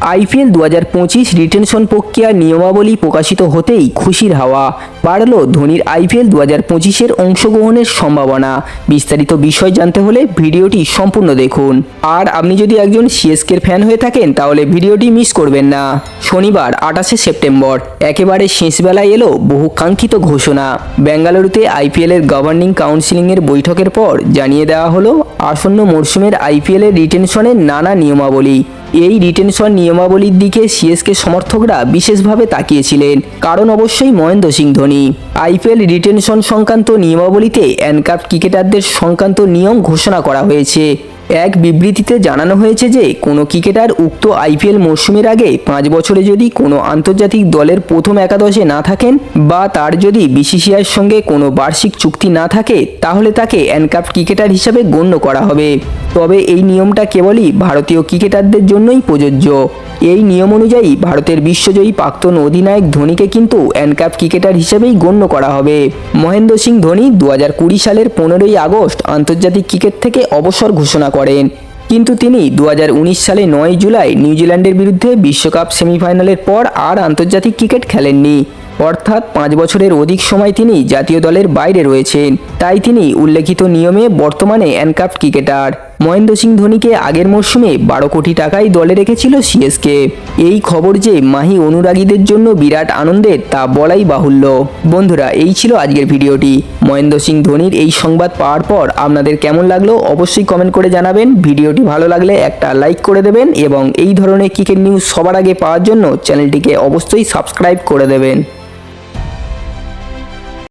IPL দু হাজার পঁচিশ রিটেনশন প্রক্রিয়ার নিয়মাবলী প্রকাশিত হতেই খুশির হাওয়া। বাড়ল ধোনির আইপিএল দু হাজার পঁচিশের অংশগ্রহণের সম্ভাবনা। বিস্তারিত বিষয় জানতে হলে ভিডিওটি সম্পূর্ণ দেখুন। আর আপনি যদি একজন সিএসকের ফ্যান হয়ে থাকেন, তাহলে ভিডিওটি মিস করবেন না। শনিবার আঠাশে সেপ্টেম্বর, একেবারে শেষবেলায় এলো বহু কাঙ্ক্ষিত ঘোষণা। বেঙ্গালুরুতে আইপিএলের গভর্নিং কাউন্সিলিংয়ের বৈঠকের পর জানিয়ে দেওয়া হলো, আসন্ন মরশুমের আইপিএলের রিটেনশনের নানা নিয়মাবলী। এই রিটেনশন নিয়মাবলীর দিকে সিএসকে সমর্থকরা বিশেষভাবে তাকিয়েছিলেন, কারণ অবশ্যই মহেন্দ্র সিং ধোনি। আইপিএল রিটেনশন সংক্রান্ত নিয়মাবলীতে অ্যানকাপ ক্রিকেটারদের সংক্রান্ত নিয়ম ঘোষণা করা হয়েছে। এক বিবৃতিতে জানানো হয়েছে যে, কোনো ক্রিকেটার উক্ত আইপিএল মরশুমের আগে পাঁচ বছরে যদি কোনো আন্তর্জাতিক দলের প্রথম একাদশে না থাকেন বা তার যদি বিসিসিআইয়ের সঙ্গে কোনো বার্ষিক চুক্তি না থাকে, তাহলে তাকে অ্যানকাপ ক্রিকেটার হিসাবে গণ্য করা হবে। তবে এই নিয়মটা কেবলই ভারতীয় ক্রিকেটারদের জন্যই প্রযোজ্য। এই নিয়ম অনুযায়ী ভারতের বিশ্বজয়ী প্রাক্তন অধিনায়ক ধোনিকে কিন্তু অ্যানকাপ ক্রিকেটার হিসেবেই গণ্য করা হবে। মহেন্দ্র সিং ধোনি দু হাজার কুড়ি সালের পনেরোই আগস্ট আন্তর্জাতিক ক্রিকেট থেকে অবসর ঘোষণা করেন। কিন্তু তিনি দু হাজার উনিশ সালে নয় জুলাই নিউজিল্যান্ডের বিরুদ্ধে বিশ্বকাপ সেমিফাইনালের পর আর আন্তর্জাতিক ক্রিকেট খেলেননি। অর্থাৎ পাঁচ বছরের অধিক সময় তিনি জাতীয় দলের বাইরে রয়েছেন। তাই তিনি উল্লেখিত নিয়মে বর্তমানে অ্যানকাপ ক্রিকেটার। মহেন্দ্র সিং ধোনিকে আগের মরশুমে বারো কোটি টাকাই দলে রেখেছিল সিএসকে। এই খবর যে মাহি অনুরাগীদের জন্য বিরাট আনন্দের তা বলাই বাহুল্য। বন্ধুরা, এই ছিল আজকের ভিডিওটি। মহেন্দ্র সিং ধোনির এই সংবাদ পাওয়ার পর আপনাদের কেমন লাগল অবশ্যই কমেন্ট করে জানাবেন। ভিডিওটি ভালো লাগলে একটা লাইক করে দেবেন এবং এই ধরনের ক্রিকেট নিউজ সবার আগে পাওয়ার জন্য চ্যানেলটিকে অবশ্যই সাবস্ক্রাইব করে দেবেন।